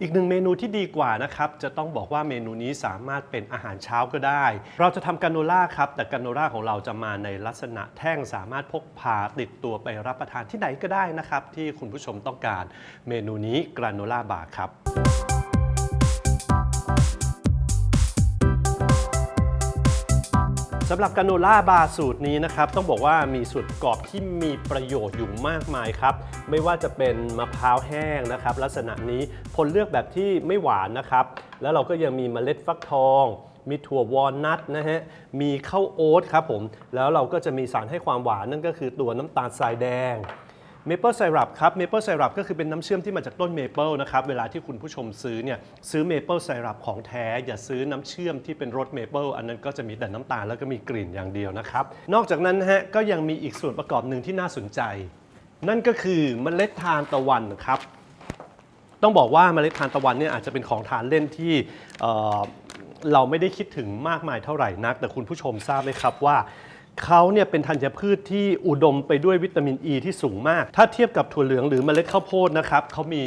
อีกหนึ่งเมนูที่ดีกว่านะครับ จะต้องบอกว่าเมนูนี้สามารถเป็นอาหารเช้าก็ได้ เราจะทำกาโนล่าครับ แต่กาโนล่าของเราจะมาในลักษณะแท่งสามารถพกพาติดตัวไปรับประทานที่ไหนก็ได้นะครับ ที่คุณผู้ชมต้องการเมนูนี้กราโนล่าบาร์ครับำหรับกาโนล่าบาร์สูตรนี้นะครับ ต้องบอกว่ามีส่วนประกอบที่มีประโยชน์อยู่มากมายครับ ไม่ว่าจะเป็นมะพร้าวแห้งนะครับ ลักษณะนี้ผลเลือกแบบที่ไม่หวานนะครับ แล้วเราก็ยังมีเมล็ดฟักทอง มีถั่ววอลนัทนะฮะมีข้าวโอ๊ตครับผมแล้วเราก็จะมีสารให้ความหวานนั่นก็คือตัวน้ำตาลทรายแดง เมเปิลไซรัปครับเมเปิลไซรัปก็คือเป็นน้ำเชื่อมที่มาจากต้นเมเปิลนะครับเวลาที่คุณผู้ชมซื้อเนี่ยซื้อเมเปิลไซรัปของแท้ อย่าซื้อน้ำเชื่อมที่เป็นรสเมเปิลอันนั้นก็จะมีแต่น้ำตาลแล้วก็มีกลิ่นอย่างเดียวนะครับนอกจากนั้นฮะก็ยังมีอีกส่วนประกอบหนึ่งที่น่าสนใจ นั่นก็คือเมล็ดทานตะวันครับต้องบอกว่าเมล็ดทานตะวันเนี่ยอาจจะเป็นของทานเล่นที่เเราไม่ได้คิดถึงมากมายเท่าไหร่นัก แต่คุณผู้ชมทราบไหมครับว่า เขาเนี่ยเป็นธัญพืชที่อุดมไปด้วยวิตามินอ e ีที่สูงมาก ถ้าเทียบกับถั่วเหลืองหรือเมล็ดข้าวโพดนะครับเขามี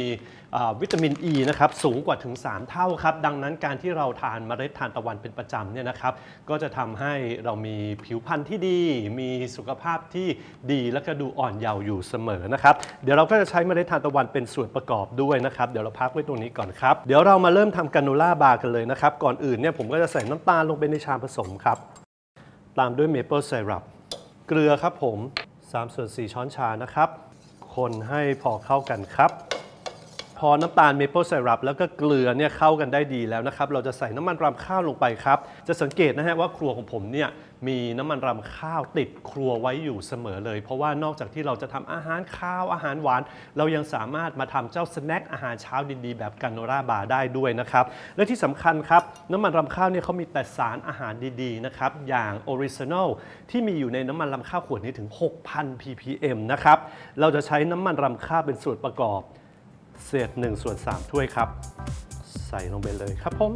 วิตามินอ e ีนะครับสูงกว่าถึง 3 เท่าครับ ดังนั้นการที่เราทานเมล็ดทานตะวันเป็นประจำเนี่ยนะครับก็จะทำให้เรามีผิวพรรณที่ดี มีสุขภาพที่ดีแล้วก็ดูอ่อนเยาว์อยู่เสมอนะครับเดี๋ยวเราก็จะใช้เมล็ดทานตะวันเป็นส่วนประกอบด้วยนะครับเดี๋ยวเราพักไว้ตรงนี้ก่อนครับเดี๋ยวเรามาเริ่มทำกาโนล่าบาร์กันเลยนะครับก่อนอื่นเนี่ยผมก็จะใส่น้ำตาลลงไปในชามผสมครับ ตามด้วยเมเปิลไซรัปเกลือครับผม3ส่วน4ช้อนชานะครับ คนให้พอเข้ากันครับ พอน้ำตาลเมเปิลไซรัปแล้วก็เกลือเนี่ยเข้ากันได้ดีแล้วนะครับ เราจะใส่น้ำมันรำข้าวลงไปครับ จะสังเกตนะฮะว่าครัวของผมเนี่ยมีน้ำมันรำข้าวติดครัวไว้อยู่เสมอเลย เพราะว่านอกจากที่เราจะทำอาหารข้าวอาหารหวาน เรายังสามารถมาทำเจ้าสแน็คอาหารเช้าดีๆ แบบกาโนราบาร์ได้ด้วยนะครับ และที่สำคัญครับน้ำมันรำข้าวเนี่ยเขามีแต่สารอาหารดีๆนะครับอย่างออริจินอลที่มีอยู่ในน้ำมันรำข้าวขวดนี้ถึง 6,000 ppm นะครับเราจะใช้น้ำมันรำข้าวเป็นส่วนประกอบ เศษ1ส่วน3ถ้วยครับ ใส่ลงไปเลยครับผม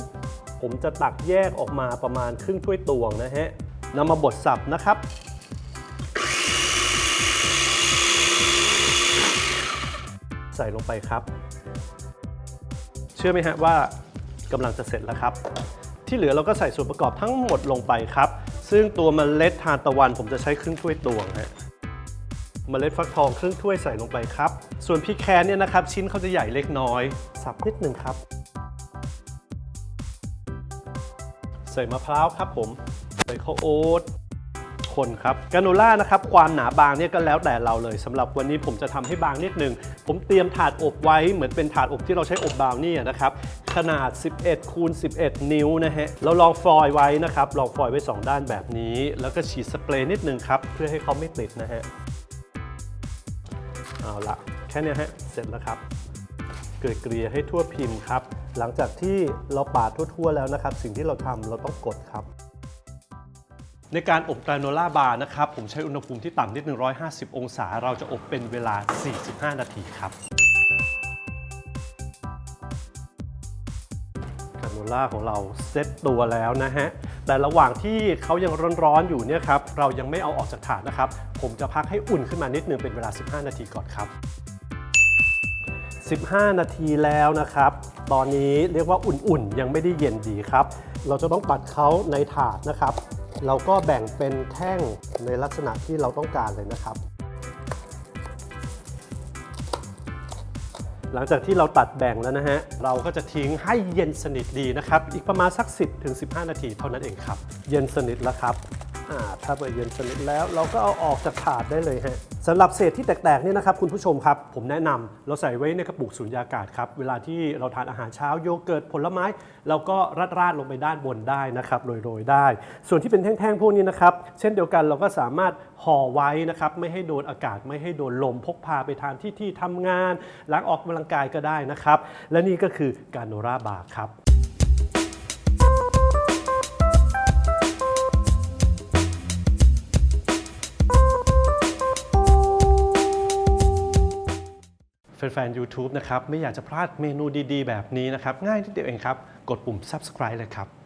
ผมจะตักแยกออกมาประมาณครึ่งถ้วยตวงนะฮะนำมาบดสับนะครับ ใส่ลงไปครับ เชื่อไหมฮะว่ากำลังจะเสร็จแล้วครับ ที่เหลือเราก็ใส่ส่วนประกอบทั้งหมดลงไปครับ ซึ่งตัวเมล็ดทานตะวันผมจะใช้ครึ่งถ้วยตวงฮะ เมล็ดฟักทองครึ่งถ้วยใส่ลงไปครับ ส่วนพริกแคนเนี่ยนะครับชิ้นเขาจะใหญ่เล็กน้อย สับนิดหนึ่งครับ ใส่มะพร้าวครับผม ใส่ข้าวโอ๊ตคนครับกาโนล่านะครับความหนาบางเนี่ยก็แล้วแต่เราเลยสำหรับวันนี้ผมจะทำให้บางนิดหนึง ผมเตรียมถาดอบไว้เหมือนเป็นถาดอบที่เราใช้อบบราวนี่นะครับ ขนาด 11คูณ11 นิ้วนะฮะเราลองฟอยล์ไว้นะครับลองฟอยล์ไว้ 2 ด้านแบบนี้ แล้วก็ฉีดสเปรย์นิดนึงครับ เพื่อให้เขาไม่ติดนะฮะ เอาละแค่นี้ฮะเสร็จแล้วครับ เกลี่ยเกลี่ยให้ทั่วพิมพ์ครับ หลังจากที่เราปาดทั่วๆแล้วนะครับ สิ่งที่เราทำเราต้องกดครับ ในการอบกราโนล่าบาร์นะครับ ผมใช้อุณหภูมิที่ต่ำนิด150 องศา เราจะอบเป็นเวลา 45 นาทีครับกราโนล่าของเราเซ็ตตัวแล้วนะฮะ แต่ระหว่างที่เขายังร้อนๆอยู่เนี่ยครับเรายังไม่เอาออกจากถาดนะครับ ผมจะพักให้อุ่นขึ้นมานิดนึงเป็นเวลา 15 นาทีก่อนครับ 15 นาทีแล้วนะครับ ตอนนี้เรียกว่าอุ่นๆ ยังไม่ได้เย็นดีครับ เราจะต้องปัดเขาในถาดนะครับ เราก็แบ่งเป็นแท่งในลักษณะที่เราต้องการเลยนะครับ หลังจากที่เราตัดแบ่งแล้วนะฮะ เราก็จะทิ้งให้เย็นสนิทดีนะครับ อีกประมาณสัก 10ถึง15 นาทีเท่านั้นเองครับ เย็นสนิทแล้วครับ อ่าถ้าเปิดเย็นสนิทแล้ว เราก็เอาออกจากถาดได้เลยฮะสำหรับเศษที่แตกๆเนี่ยนะครับคุณผู้ชมครับ ผมแนะนำเราใส่ไว้ในกระปุกสุญญากาศครับ เวลาที่เราทานอาหารเช้าโยเกิร์ตผลไม้ เราก็ราดๆลงไปด้านบนได้นะครับโรยๆได้ ส่วนที่เป็นแท่งๆพวกนี้นะครับ เช่นเดียวกันเราก็สามารถห่อไว้นะครับไม่ให้โดนอากาศไม่ให้โดนลมพกพาไปทานที่ที่ทำงานล้างออกกำลังกายก็ได้นะครับ และนี่ก็คือการโนราบาร์ครับ แฟนๆ YouTube นะครับ ไม่อยากจะพลาดเมนูดีๆ แบบนี้นะครับ ง่ายนิดเดียวเองครับ กดปุ่ม subscribe เลยครับ